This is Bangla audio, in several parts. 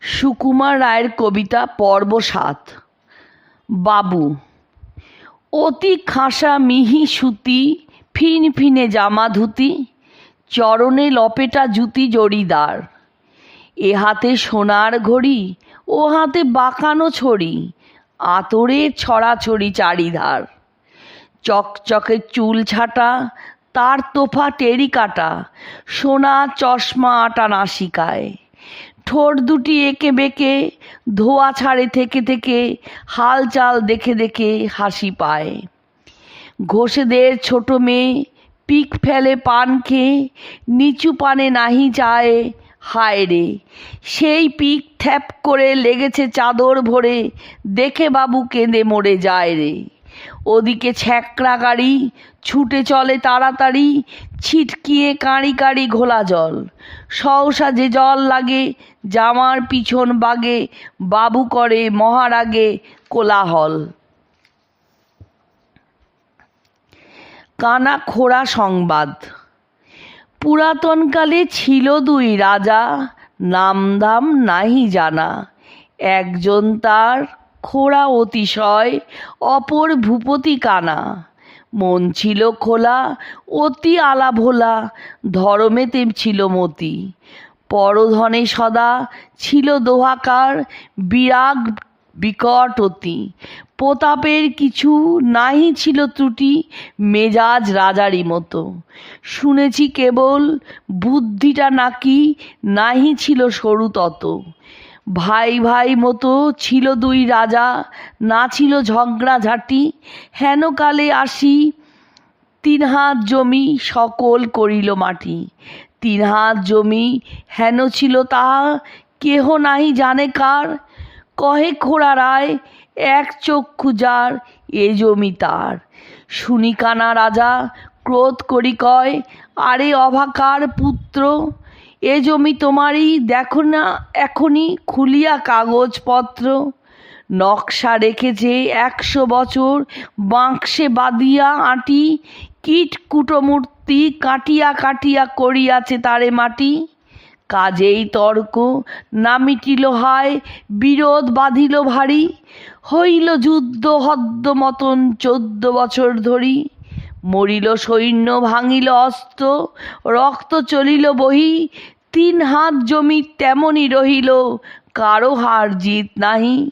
সুকুমার রায়ের কবিতা পর্ব সাত। বাবু, অতি খাসা মিহি সুতি, ফিন ফিনে জামা ধুতি, চরণে লপেটা জুতি জড়িদার। এ হাতে সোনার ঘড়ি, ও হাতে বাঁকানো ছড়ি আতরের ছড়াছড়ি চারিধার। চকচকে চুল ছাটা, তার তোফা টেরি কাটা সোনা চশমা আটা নাসিকায়। ঠোঁট দুটি এঁকে বেঁকে, ধোয়া ছাড়ে থেকে থেকে, হালচাল দেখে দেখে হাসি পায়। ঘোষেদের ছোট মেয়ে পিক ফেলে পান খেয়ে, নিচু পানে নাহি যায়, হায় রে। সেই পিক থ্যাপ করে লেগেছে চাদর ভরে, দেখে বাবু কেঁদে মরে যায় রে। ওদিকে ছ্যাঁকড়া গাড়ি, ছুটে চলে তাড়াতাড়ি ছিটকিয়ে কাঁড়ি কাঁড়ি ঘোলা জল। সহসা যে জল লাগে, জামার পিছন বাগে, বাবু করে মহারাগে কোলাহল। কানা খোড়া সংবাদ। পুরাতনকালে ছিল দুই রাজা, নামধাম নাহি জানা। একজন তার খোড়া অতিশয়, অপর ভূপতি কানা। মন ছিল খোলা, অতি আলা ভোলা ধরমেতে ছিল মতি। পরধনে সদা ছিল দোহাকার, বিরাগ বিকট অতি। প্রতাপের কিছু নাহি ছিল ত্রুটি, মেজাজ রাজারই মতো। শুনেছি কেবল বুদ্ধিটা নাকি নাহি ছিল সরু তত। ভাই ভাই মতো ছিল দুই রাজা, না ছিল ঝগড়াঝাটি হেন কালে আসি, তিন হাত জমি সকল করিল মাটি। তিন হাত জমি হেন ছিল তাহা, কেহ নাহি জানে কার। কহে খোড়া রায়, এক চক্ষু যার, এ জমি তার। শুনি কানা রাজা, ক্রোধ করি কয়, আরে অভাকার পুত্র এ জমি তোমারই, দেখো না এখনই খুলিয়া কাগজপত্র। নকশা রেখেছে একশো বছর বাঁকসে বাঁধিয়া আঁটি, কীট কুটমূর্তি কাটিয়া কাটিয়া করিয়াছে তারে মাটি। কাজেই তর্ক না মিটিল হায় বিরোধ বাঁধিল ভারী। হইল যুদ্ধ হদ্দ মতন চোদ্দ বছর ধরি। মরিল সৈন্য ভাঙিল অস্ত্র, রক্ত চলিল বহি, তিন হাত জমি তেমনই রহিল, কারও হার জিত নাহি।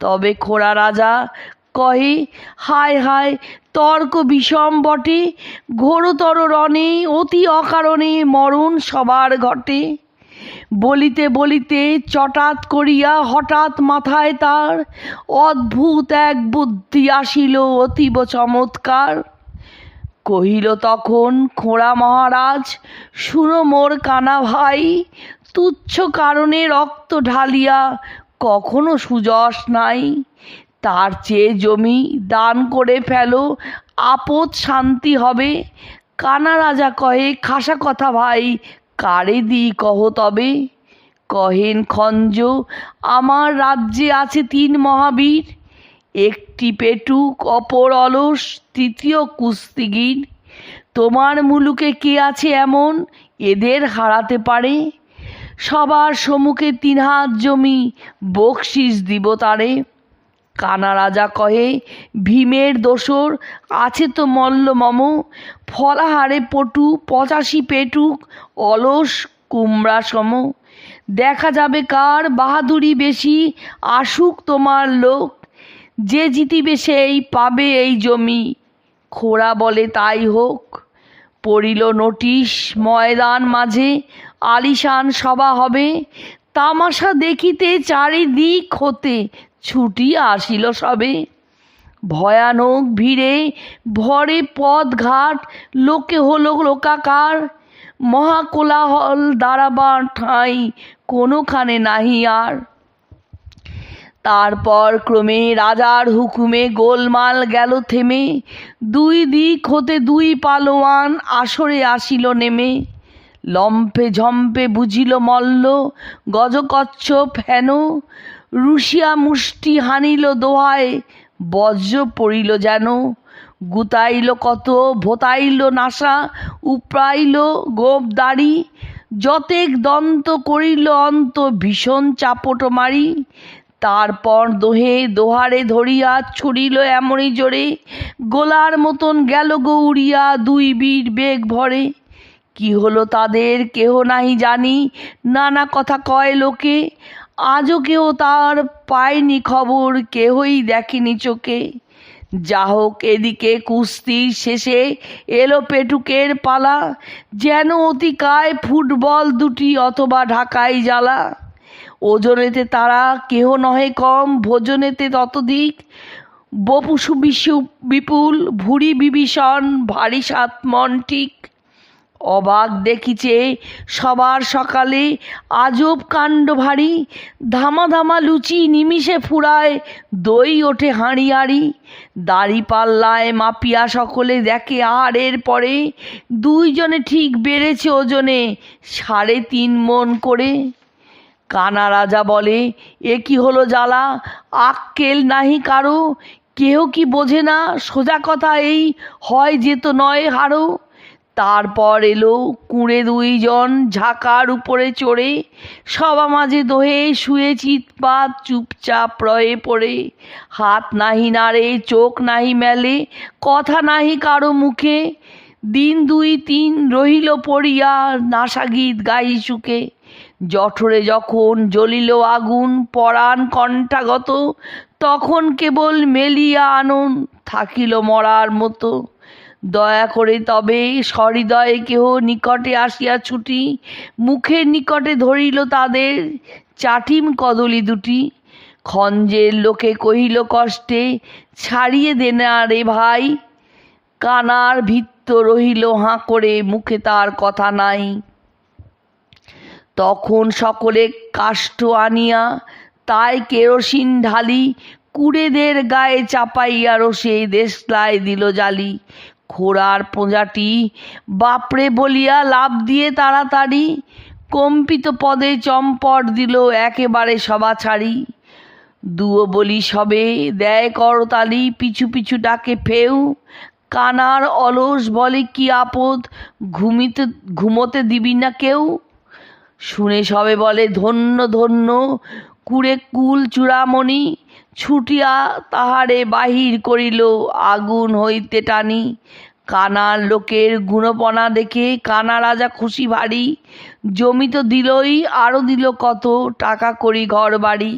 তবে খোড়া রাজা কহে, হায় হায়, তর্ক বিষম বটে, ঘোরতর রণে, অতি অকারণে মরণ সবার ঘটে। বলিতে বলিতে চটাৎ করিয়া হঠাৎ মাথায় তার অদ্ভুত এক বুদ্ধি আসিল, অতীব চমৎকার। কহিল তখন খোঁড়া মহারাজ, শুনো মোর কানা ভাই, তুচ্ছ কারণে রক্ত ঢালিয়া কখনো সুযশ নাই। তার চেয়ে জমি দান করে ফেলো, আপদ শান্তি হবে। কানা রাজা কহে, খাসা কথা ভাই, কারে দি কহ তবে? কহেন খঞ্জ, আমার রাজ্যে আছে তিন মহাবীর। একটি পেটুক অপর অলস, তৃতীয় কুস্তিগির। তোমার মুলুকে কে আছে এমন? এদের হারাতে পারে। সবার সম্মুখে তিন হাত জমি, বকশিস দিব তারে। কানা রাজা কহে, ভীমের দোসর, আছে তো মল্ল মম। ফলাহারে পটু, পঁচাশি পেটুক, অলস কুমড়া সম। দেখা যাবে কার বাহাদুরি বেশি, আসুক তোমার লোক। যে জিতিবে সেই পাবে এই জমি। খোড়া বলে তাই হোক। পড়িল নোটিশ ময়দান মাঝে, আলিশান সভা হবে। তামাশা দেখিতে চারিদিক হতে ছুটি আসিল সবে। ভয়ানক ভিড়ে ভরে পথ ঘাট, লোকে হলো লোকাকার। মহাকোলাহল দাঁড়াবার ঠাঁই কোনোখানে নাহি আর। তারপর ক্রমে রাজার হুকুমে গোলমাল গেল থেমে। দুই দিক হতে দুই পালোয়ান আসরে আসিল নেমে। লম্ফে ঝম্পে বুঝিল মল্ল, গজকচ্ছপ হেন। রুশিয়া মুষ্টি হানিল দোহায়, বজ্র পড়িল যেন। গুতাইল কত, ভোতাইল নাসা উপড়াইল গোপ দাড়ি। যতেক দন্ত করিল অন্ত ভীষণ চাপট মারি তারপর দোহে দোহারে ধরিয়া ছুড়িল এমনই জোরে। গোলার মতন গেল গৌরিয়া দুই বীর বেগ ভরে। কি হলো তাদের কেহ নাহি জানি, নানা কথা কয় লোকে। আজও কেউ তার পায়নি খবর, কেহই দেখেনি চোখে। যা হোক এদিকে কুস্তির শেষে এলো পেটুকের পালা, যেন অতিকায় ফুটবল দুটি অথবা ঢাকাই জ্বালা। ওজনেতে তারা কেহ নহে কম, ভোজনেতে ততোধিক বপু সুবিশু বিপুল, ভুরি বিভীষণ, ভারী সাত মন ঠিক। অবাক দেখিছে সবার সকালে আজব কাণ্ড ভারী। ধামা ধামা লুচি নিমিষে ফুরায়, দই ওঠে হাঁড়ি হাঁড়ি দাড়ি পাল্লায় মাপিয়া সকলে দেখে আর এর পরে। দুইজনে ঠিক বেড়েছে ওজনে সাড়ে তিন মন করে। কানা রাজা বলে, এ কি হলো জ্বালা? আক্কেল নাহি কারও? কেহ কি বোঝে না? সোজা কথা এই, হয় যে তো নয় হারো? তারপর এলো কুঁড়ে দুইজন ঝাঁকার উপরে চড়ে। সবা মাঝে দোহে শুয়ে চিৎপাত চুপচাপ রয়ে পড়ে। হাত নাহি নাড়ে, চোখ নাহি মেলে, কথা নাহি কারও মুখে। দিন দুই তিন রহিল পড়িয়া নাসা গীত গাই সুখে। জঠরে যখন জ্বলিল আগুন পরাণ কণ্ঠাগত, তখন কেবল মেলিয়া আনন থাকিল মরার মতো। দয়া করে তবে সহৃদয়ে কেহ নিকটে আসিয়া ছুটি মুখের নিকটে ধরিল তাদের চাটিম কদলি দুটি। খঞ্জের লোকে কহিল, কষ্টে ছাড়িয়ে দে না রে ভাই। কানার ভিত্ত রহিল হাঁ করে, মুখে তার কথা নাই। তখন সকলে কাষ্ঠ আনিয়া তাই কেরোসিন ঢালি কুড়েদের গায়ে চাপাইয়া রসে দেশলাই দিল জালি। খোড়ার পোঁজাটি বাপরে বলিয়া লাভ দিয়ে তাড়াতাড়ি কম্পিত পদে চম্পট দিল একেবারে সবা ছাড়ি দুও বলি সবে দেয় করতালি পিছু পিছু ডাকে ফেউ। কানার অলস বলে কি আপদ, ঘুমিতে ঘুমোতে দিবি না কেউ? শুনে সবে বলে, ধন্য ধন্য, কুড়ে কুল চূড়ামণি, ছুটিয়া তাহারে বাহির করিল, আগুন হইতে টানি। কানার লোকের গুণপনা দেখে কানা রাজা খুশি ভারী। জমি তো দিলই আরও দিল কত, টাকা করি ঘর বাড়ি